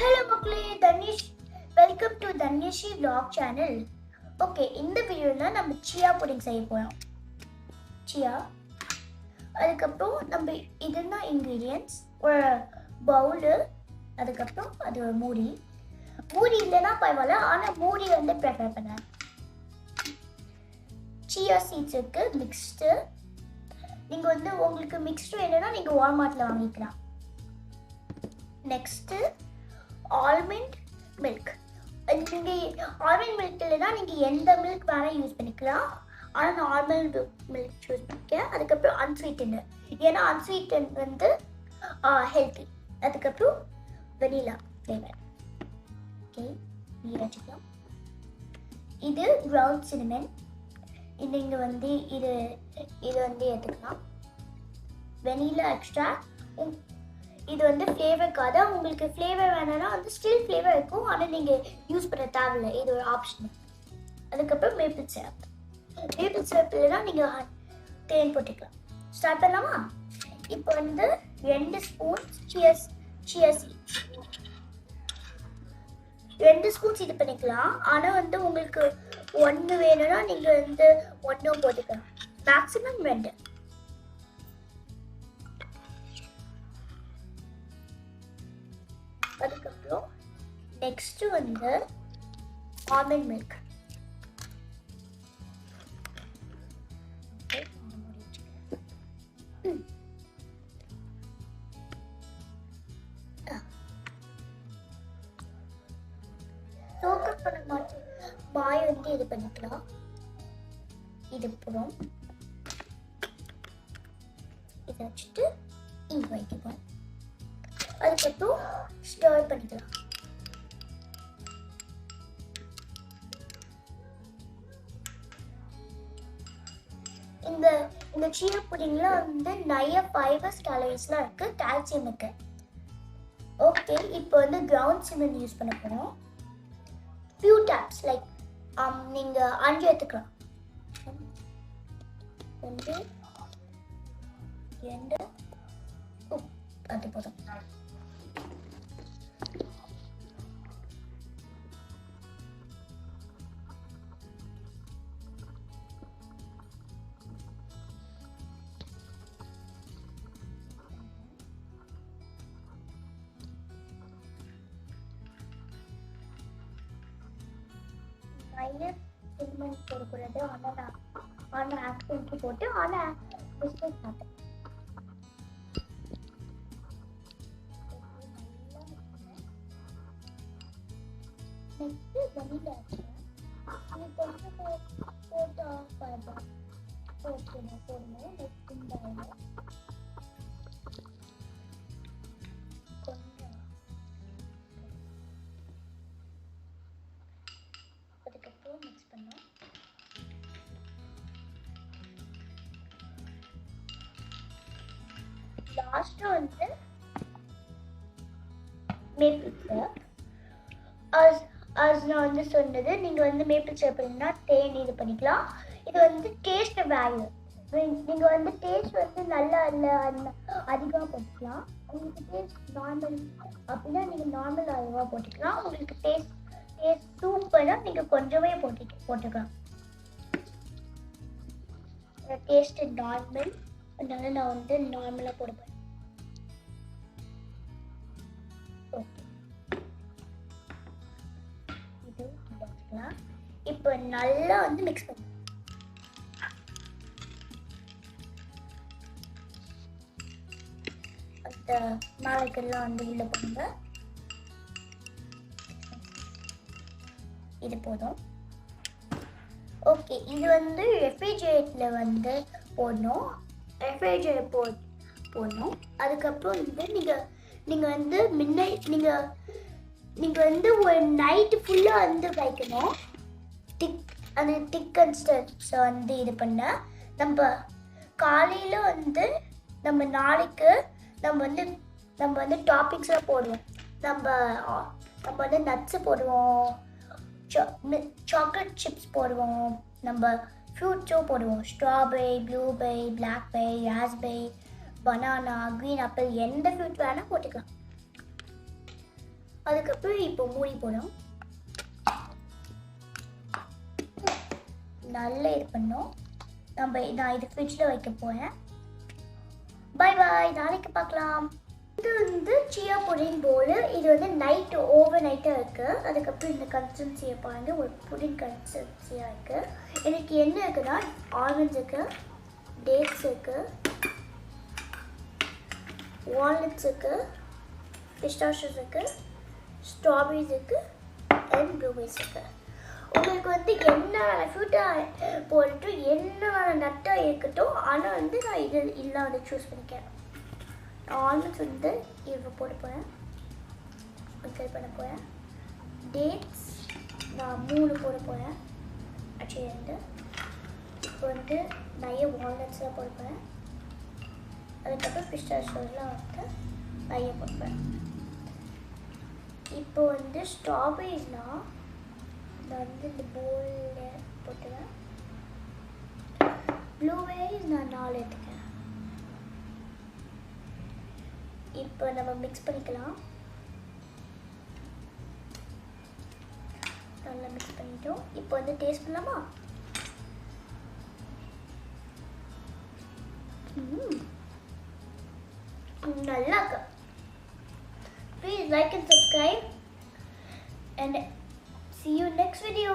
Hello மக்களே. Tanishq welcome to Dhanyashi blog channel okay இந்த வீடியோவில் நம்ம சியா புடிங் செய்ய போகிறோம் சியா அதுக்கப்புறம் நம்ம இதுதான் இன்க்ரீடியன்ஸ் ஒரு பவுலு அதுக்கப்புறம் அது ஒரு மூடி. மூடி இல்லைன்னா பரவாயில்ல ஆனால் மூடி வந்து ப்ரிப்பேர் பண்ணேன் சியா சீட்ஸ் இருக்குது மிக்ஸ்டு நீங்கள் வந்து உங்களுக்கு மிக்ஸ்டு வேணும்னா நீங்கள் வால்மார்ட்டில் வாங்கிக்கலாம். நெக்ஸ்ட்டு ஆல்மண்ட் மில்க் நீங்கள் ஆல்மண்ட் மில்க் இல்லைன்னா நீங்கள் எந்த மில்க் வேணால் யூஸ் பண்ணிக்கலாம். ஆனால் நார்மல் மில்க் யூஸ் பண்ணிக்க அதுக்கப்புறம் அன்ஸ்வீட்டன் ஏன்னா அன்ஸ்வீட்டன் வந்து ஹெல்த்தி அதுக்கப்புறம் வெனிலா ஃப்ளேவர் ஓகே வச்சுக்கலாம். இது க்ரௌண்ட் சினிமன் இது இங்கே வந்து இது இது வந்து எடுத்துக்கலாம். வெனிலா எக்ஸ்ட்ரா இது வந்து ஃப்ளேவருக்காக உங்களுக்கு ஃப்ளேவர் வேணும்னா வந்து ஸ்டில் ஃப்ளேவர் இருக்கும். ஆனால் நீங்கள் யூஸ் பண்ண தேவையில்லை. இது ஒரு ஆப்ஷன் அதுக்கப்புறம் மேப்பிள் சிரப் மேப்பிள் சிரப் இல்லைனா நீங்கள் தேன் போட்டுக்கலாம். ஸ்டார்ட் பண்ணலாமா? இப்போ வந்து ரெண்டு ஸ்பூன் சியர்ஸ் சியர்ஸ் ரெண்டு ஸ்பூன்ஸ் இது பண்ணிக்கலாம். ஆனால் வந்து உங்களுக்கு ஒன்று வேணும்னா நீங்கள் வந்து ஒன்றும் போட்டுக்கலாம். மேக்ஸிமம் ரெண்டு. அதுக்கப்புறம் நெக்ஸ்ட் வந்து ஆல்மண்ட் மில்க் சோக்கப் பண்ண மாட்டேன். பாய் வந்து இது பண்ணிக்கலாம். இது புறம் இதை வச்சுட்டு இங்கே வைக்கலாம் அதுக்கப்புறம் ஸ்டர் பண்ணிக்கலாம் இந்த இந்த சீயா புடிங்கில் வந்து நிறைய ஃபைபர்ஸ் கேலரிஸ்லாம் இருக்குது கால்சியம் இருக்கு. ஓகே இப்போ வந்து கிரவுண்ட் சிமெண்ட் யூஸ் பண்ண போகிறோம் ஃபியூ டேப்ஸ் லைக் நீங்கள் அஞ்சு எடுத்துக்கலாம். ஒன்று ரெண்டு அது போதும். சிமெண்ட் போடக்கூடாது ஆனால் நான் ஆனால் ஆக்டிவிட்டி போட்டு ஆனால் மிஸ்டேக் மாட்டேன் நெக்ஸ்ட்டு வெனிலா இது கொஞ்சம் போ- போட்டு ஆஃப் பண்ணலாம் போட்டுணும் போடணும் நெக்ஸ்ட் இந்த லாஸ்ட்டாக வந்து மேப்பிள் சிரப் அஸ் அஸ் நான் வந்து சொன்னது நீங்கள் வந்து மேப்பிள் சிரப் இல்லைன்னா தேன் இது பண்ணிக்கலாம். இது வந்து டேஸ்ட் வேல்யூ நீங்கள் வந்து டேஸ்ட் வந்து நல்லா இல்லை அதிகமாக போட்டுக்கலாம். உங்களுக்கு டேஸ்ட் நார்மல் அப்படின்னா நீங்கள் நார்மல் அளவாக போட்டுக்கலாம். உங்களுக்கு டேஸ்ட் டேஸ்ட் சூப்பராக நீங்கள் கொஞ்சமே போட்டு போட்டுக்கலாம். டேஸ்ட்டு நார்மல் அதனால நான் வந்து நார்மலாக போடுவேன் இது வச்சுக்கலாம் இப்போ நல்லா வந்து மிக்ஸ் பண்ணு. அந்த மாலைக்கெல்லாம் வந்து உள்ள போடுங்க. இது போதும். ஓகே இது வந்து ரெஃப்ரிஜரேட்டில் வந்து போடணும். ரெஃப்ரிஜரேட் போ போடணும். அதுக்கப்புறம் வந்து நீங்கள் நீங்கள் வந்து முன்ன நீங்கள் நீங்கள் வந்து ஒரு நைட்டு ஃபுல்லாக வந்து வைக்கணும். திக் அந்த திக் அண்ட் ஸ்டெப்ஸை வந்து இது பண்ண. நம்ம காலையில் வந்து நம்ம நாளைக்கு நம்ம வந்து நம்ம வந்து டாபிக்ஸ்லாம் போடுவோம். நம்ம நம்ம வந்து நட்ஸு போடுவோம். சாக்லேட் சிப்ஸ் போடுவோம். நம்ம ஃப்ரூட்ஸும் போடுவோம். Strawberry blueberry blackberry raspberry banana green apple எந்த ஃப்ரூட் வேணால் போட்டுக்கலாம். அதுக்கப்புறம் இப்போ மூடி போடும் நல்லா இது பண்ணோம் நம்ம நான் இது ஃப்ரிட்ஜில் வைக்க போகிறேன் பை பாய் நாளைக்கு பார்க்கலாம். இது வந்து சியா புடிங் போல் இது வந்து நைட்டு ஓவர் நைட்டாக இருக்குது அதுக்கப்புறம் இந்த கன்சிஸ்டன்சியை பாருங்க. ஒரு புடிங் கன்சிஸ்டன்சியாக இருக்குது எனக்கு என்ன இருக்குன்னா ஆரஞ்சு இருக்குது டேட்ஸ் இருக்குது வால்நட்ஸ் இருக்குது பிஸ்டாஷஸ் இருக்குது ஸ்ட்ராபெரிஸ் இருக்குது அண்ட் ப்ளூபெரிஸ் இருக்குது உங்களுக்கு வந்து என்ன ஃப்ரூட்டாக போட்டுட்டும் என்ன நட்டாக இருக்கட்டும் ஆனால் வந்து நான் இது இல்லை வந்து சூஸ் பண்ணிக்கிறேன் ஆல்மண்ட்ஸ் வந்து இவ்வளோ போட போகிறேன் மிக்சர் பண்ண போகிறேன் டேட்ஸ் நான் மூணு போட போகிறேன் ஆக்சுவலி வந்து இப்போ வந்து நிறைய வால்நட்ஸ்லாம் போட போகிறேன் அதுக்கப்புறம் பிஸ்டாஷோஸ்லாம் வந்து நிறைய போடுவேன். இப்போ வந்து ஸ்ட்ராபெரிஸ்னால் நான் வந்து இந்த போலில் போட்டுவேன். ப்ளூபெரிஸ் நான் நாலு எடுத்துக்கிறேன். இப்போ நம்ம மிக்ஸ் பண்ணிக்கலாம். நல்லா மிக்ஸ் பண்ணிட்டோம். இப்போ வந்து டேஸ்ட் பண்ணலாமா? ம் நல்லா இருக்கு please like and subscribe and see you next video